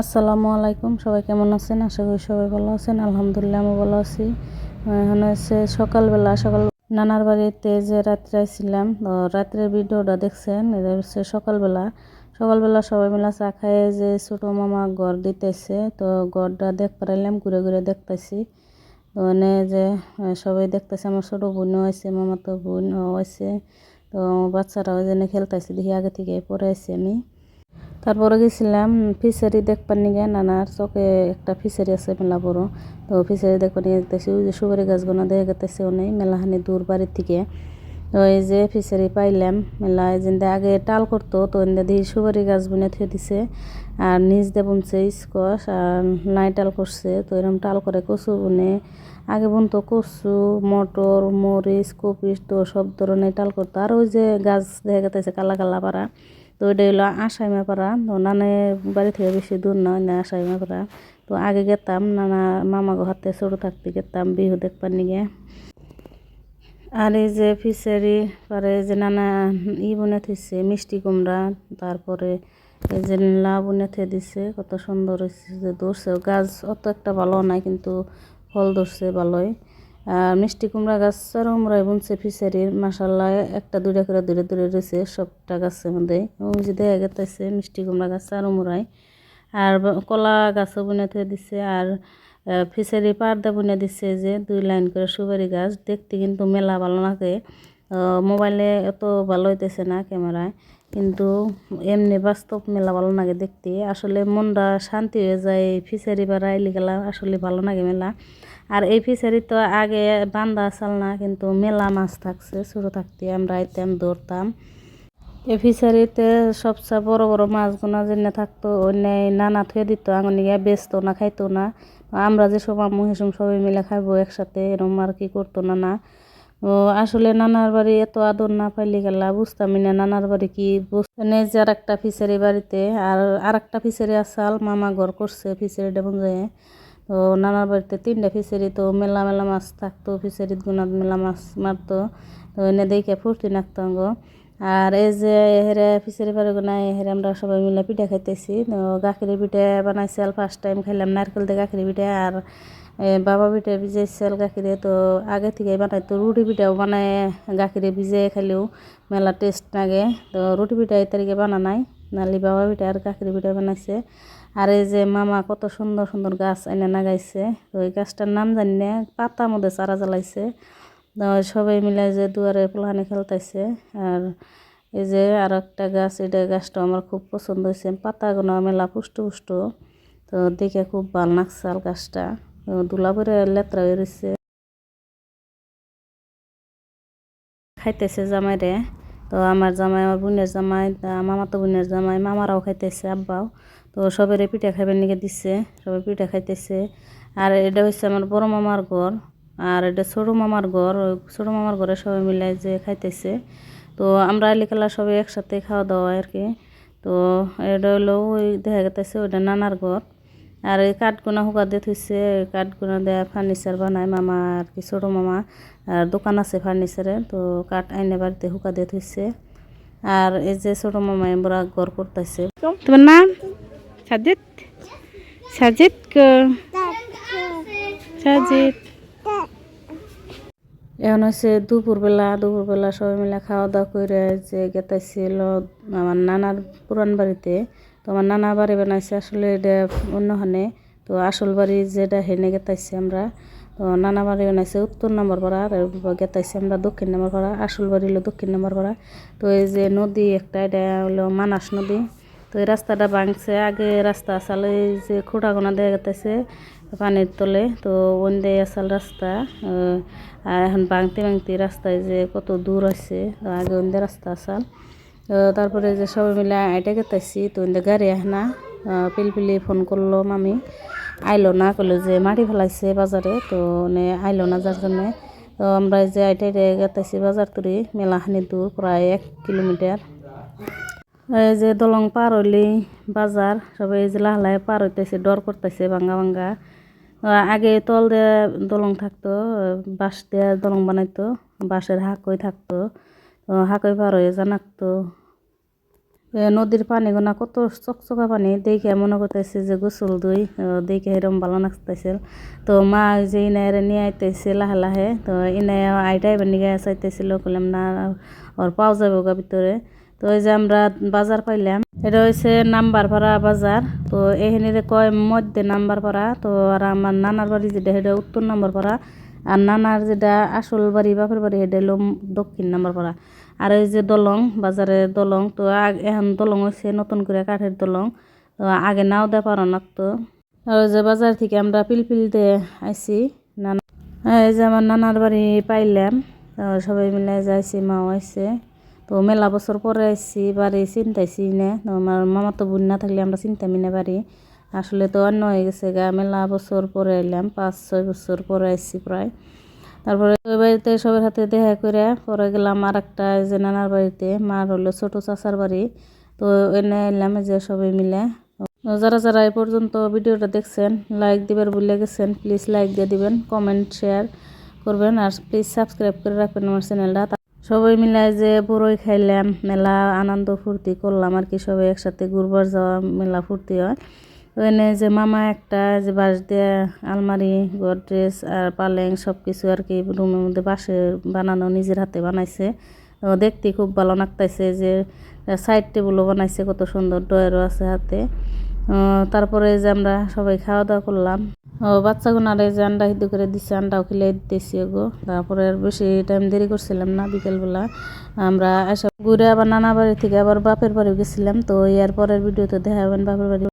আসসালামু আলাইকুম, সবাই কেমন আছেন? আশা করি সবাই ভালো আছেন। আলহামদুলিল্লাহ আমি ভালো আছি। এখন হচ্ছে সকালবেলা, সকাল নানার বাড়িতে যে রাত্রে ছিলাম রাত্রের ভিডিওটা দেখছেন, এটা হচ্ছে সকালবেলা। সকালবেলা সবাই মিলে চা খায় যে ছোটো মামা ঘর দিতেছে, তো ঘরটা দেখ পারাইলাম, ঘুরে ঘুরে দেখতেছি। তো মানে যে সবাই দেখতেছে, আমার ছোটো বোনও আছে মামা তো বোনও আছে তো বাচ্চারাও যেন খেলতেছে, দেখি আগে থেকে পরে আছি আমি। তারপরে গেছিলাম ফিশারি দেখবার নিগে নানার চোখে একটা ফিশারি আছে মেলা বড়। তো ফিশারি দেখবার নিগে দেখতেছি, ওই যে সুপারি গাছগুলো দেখা গেতেছে অনেক, মেলাখানি দূর বাড়ির থেকে। তো এই যে ফিশারি পাইলাম মেলা যেন আগে টাল করতো, তো এনে দিয়ে সুপারি গাছ বুনে থুয়ে দিছে। আর নিচ দিয়ে বুনছে স্কোয়াশ, আর নাই টাল করছে, তো এরকম টাল করে কচু বুনে। আগে বুনতো কচু, মটর, মরিচ কপি তো সব ধরনের টাল করতো। আর ওই যে গাছ দেখা গেতেছে কালা কালা পাড়া। তো ওইটা হলো আসাইমা পাড়া তো নানের বাড়ি থেকে বেশি দূর নয় না পাড়া তো আগে গেতাম, নানা মামা হাতে ছোটো থাকতে গেতাম, বিহু দেখবার নিগে। আর এই যে ফিশারি, পরে যে নানা ই বনে থইছে, মিষ্টি কুমড়া, তারপরে এই যে লাউ বনে থে দিছে, কত সুন্দর হয়েছে যে ধরছে। গাছ অত একটা ভালো নাই, কিন্তু ফল ধরছে ভালোই। মিষ্টি কুমড়া গাছ চারমরাই বুনছে ফিসারি মাসাল্লাহ একটা, দুইটা করে দূরে দূরে রয়েছে সবটা গাছের মধ্যে। এবং যে দেখা গেতেছে মিষ্টি কুমড়া গাছ চারমরাই আর কলা গাছও বুনে থুয়ে দিছে, আর ফিসারি পার্দা বুনে দিছে যে দুই লাইন করে সুপারি গাছ। দেখতে কিন্তু মেলা ভালো লাগে। মোবাইলে এত ভালো হইতেছে না ক্যামেরায়, কিন্তু এমনি বাস্তব মেলা ভালো লাগে দেখতে। আসলে মনটা শান্তি হয়ে যায় ফিশারি বা রাইলি গেলা আসলে ভালো লাগে মেলা। আর এই ফিশারি তো আগে বান্দা আসাল না, কিন্তু মেলা মাছ থাকছে, ছোটো থাকতে আমরা আইতাম দৌড়তাম এই ফিশারিতে সবচেয়ে বড় বড় মাছগুলো যেন থাকতো অন্য নানা থুয়ে দিত আঙুনিয়া বেচতো না, খাইতো না। আমরা যে সব আম্মু সবাই মিলে খাইবো একসাথে, এরম আর কি করতো না না। আসলে নানার বাড়ি এত আদর না পাইলে গেলা বুঝতামই না। নানার বাড়ি কি বুঝতে যে আর একটা ফিসারি বাড়িতে। আর আর একটা ফিশারি আসাল মামা ঘর করছে ফিসারি ডেবন যায় তো নানার বাড়িতে তিনটা ফিসারি, তো মেলা মেলা মাছ থাকতো ফিশারিত গুণাত মেলা মাছ মারতো। তো এনে দেখে ফুর্তি নাকতাম গো। আর এই যে হেরে ফিশারি পারে না হেরে আমরা সবাই মিলে পিঠা খাইতেছি। তো গাখিরের পিঠা বানাইছিল ফার্স্ট টাইম খাইলাম নারকেল দিয়ে গাখিরের পিঠা আর বাবা পিঠা ভিজাইছিল গাখিরে। তো আগে থেকে বানাইতো রুটি পিঠাও বানায় গাখিরে ভিজে খাইলেও মেলা টেস্ট লাগে। তো রুটি পিঠা এই তারিখে বানা নাই নালি বাবা পিঠা আর গাখিরে পিঠা বানাইছে। আর এই যে মামা কত সুন্দর সুন্দর গাছ এনে লাগাইছে। তো ওই গাছটার নাম জানি না, পাতা মধ্যে চারা জ্বালাইছে। তো সবাই মিলে যে দুয়ারে পোলাহানি খেলতেছে আর এই যে আর একটা গাছ, এটা গাছটা আমার খুব পছন্দ হয়েছে। পাতাগুলো মেলা পুষ্ট পুষ্ট, তো দেখে খুব ভালো লাগছে আর গাছটা। দুলা করে লেত্রা হয়ে রয়েছে খাইতেছে জামাইরে তো আমার জামাই, আমার বোনের জামাই মামা তো বোনের জামাই, মামারাও খাইতেছে, আব্বাও। তো সবাই পিঠা খাইবার নিকে দিচ্ছে সবাই পিঠা খাইতেছে। আর এটা হচ্ছে আমার বড় মামার ঘর। আর এটা ছোটো মামার ঘর ওই ছোটো মামার ঘরে সবাই মিলে যে খাইতেছে। তো আমরা এলিকালা সবাই একসাথে খাওয়া দাওয়া আর কি। তো এটা হলো ওই দেখা গেতেছে ওইটা নানার ঘর। আর এই কাঠগুনা হুকা দিয়ে থইছে কাঠগুনা দিয়ে ফার্নিচার বানায় মামা আর কি ছোটো মামা। আর দোকান আছে ফার্নিচারের তো কাঠ আইনে বাড়িতে হুকা দিয়ে থইছে। আর এই যে ছোটো মামা এমরা ঘর করতেছে। তোমার নাম? সাজিদ? সাজিদ সাজিদ। এখন হচ্ছে দুপুরবেলা দুপুরবেলা সবাই মিলে খাওয়া দাওয়া করে যে গেতাইছিল আমার নানার পুরান বাড়িতে। তো আমার নানা বাড়ি বানাইছে, আসলে এটা অন্যখানে তো আসল বাড়ি যেটা হেনে গেতাইছি আমরা, তো নানা বাড়ি বানাইছে উত্তর নম্বর পাড়া আর গেতাইছি আমরা দক্ষিণ নম্বর পাড়া। আসল বাড়ি হলো দক্ষিণ নম্বর পাড়া। তো এই যে নদী একটা, এটা হলো মানাস নদী। তো এই রাস্তাটা ভাঙছে। আগে রাস্তা আসলে যে খোঁটাগোনা দেখা গেতেছে পানির তলে, তো ওন দিয়ে আসাল রাস্তা আর এখন ভাঙতে ভাঙতে রাস্তায় যে কত দূর আছে তো আগে ওন রাস্তা আসাল। তারপরে যে সবাই মিলে আইটা গেতাইছি, তো ওন গাড়ি আহে না পিলপিলি ফোন করল মামি। আইলো না করল যে মাটি ফেলাইছে বাজারে, তো মানে আইলো না যার জন্যে। তো আমরা যে আইটাই গেতাইছি বাজার তুরি, মেলাখানি দূর, প্রায় এক কিলোমিটার। এই যে দলং পার হইলেই বাজার, সবাই এই যে লাহলায় পার হইতেছে, ডর করতেছে ভাঙ্গা ভাঙ্গা। আগে তল দিয়ে দলং থাকতো, বাঁশ দিয়ে দলং বানাইতো, বাঁশের হাকই থাকতো হাকই পার হয়ে জানাকতো নদীর পানি গোনা কত চকচকা পানি, দেখে মনে করতেছে যে গোসল দুই দেখে এরম ভালো লাগতেছিল তো মা যে ইনারে নিয়ে আইতেছে লাহে লাহে, তো ইনাই আইটাই নিয়ে চাইতেছিল বললাম না, ওর পাওয়া যাবে ওগা ভিতরে। তো এই যে আমরা বাজার পাইলাম, এটা হচ্ছে নাম্বার পাড়া বাজার। তো এখানে কয় মধ্যে নাম্বার পাড়া তো আর আমার নানার বাড়ি যেটা, সেটা উত্তর নাম্বার পাড়া আর নানার যেটা আসল বাড়ি, বাপের বাড়ি, সেটা হলো দক্ষিণ নাম্বার পাড়া আর এই যে দলং বাজারের দলং, তো এখন দলং হয়েছে নতুন করে কাঠের দলং। তো আগে নাও দেওয়া পারো না তো। আর ওই যে বাজার থেকে আমরা পিলপিল দিয়ে আইছি, নানা এই যে আমার নানার বাড়ি পাইলাম। সবাই মিলে যাইছি মাও আইছে। তো মেলা বছর পরে এসেছি বাড়ি চিন্তাইছি না। আমার মামা তো বোন না থাকলে আমরা চিন্তামি না বাড়ি। আসলে তো অন্য হয়ে গেছে গা, মেলা বছর পরে এলাম পাঁচ, ছয় বছর পরে আইছি প্রায়। তারপরে ওই বাড়িতে সবার হাতে দেখা করে পরে গেলাম আর একটা যে নানার বাড়িতে, মার হলো ছোট চাচার বাড়ি। তো এনে এলাম যে সবাই মিলে। যারা যারা এই পর্যন্ত ভিডিওটা দেখছেন লাইক দিবার ভুলে গেছেন প্লিজ লাইক দিয়ে দিবেন কমেন্ট শেয়ার করবেন। আর প্লিজ সাবস্ক্রাইব করে রাখবেন আমার চ্যানেলটা সবাই মিলে যে বড়ই খাইলাম, মেলা আনন্দ ফুর্তি করলাম আর কি, সবাই একসাথে ঘুরবার যাওয়া মেলা ফুর্তি হয়। ওখানে যে মামা একটা, যে বাঁশ দিয়ে আলমারি গডরেজ আর পালেং সব কিছু আর কি রুমের মধ্যে বাঁশে বানানো নিজের হাতে বানাইছে। দেখতে খুব ভালো লাগতাইছে যে সাইড টেবিলও বানাইছে, কত সুন্দর ডয়ারও আছে হাতে। তারপরে যে আমরা সবাই খাওয়া দাওয়া করলাম। ও বাচ্চাগুনারে যে আন্ডা সিদ্ধ করে দিচ্ছে আন্ডাও খেলে দিতেছি গো তারপরে আর বেশি টাইম দেরি করছিলাম না বিকেলবেলা। আমরা এসব ঘুরে আবার নানা বাড়ি থেকে আবার বাপের বাড়ি গেছিলাম, তো এর পরের ভিডিওতে দেখাবেন বাপের বাড়ি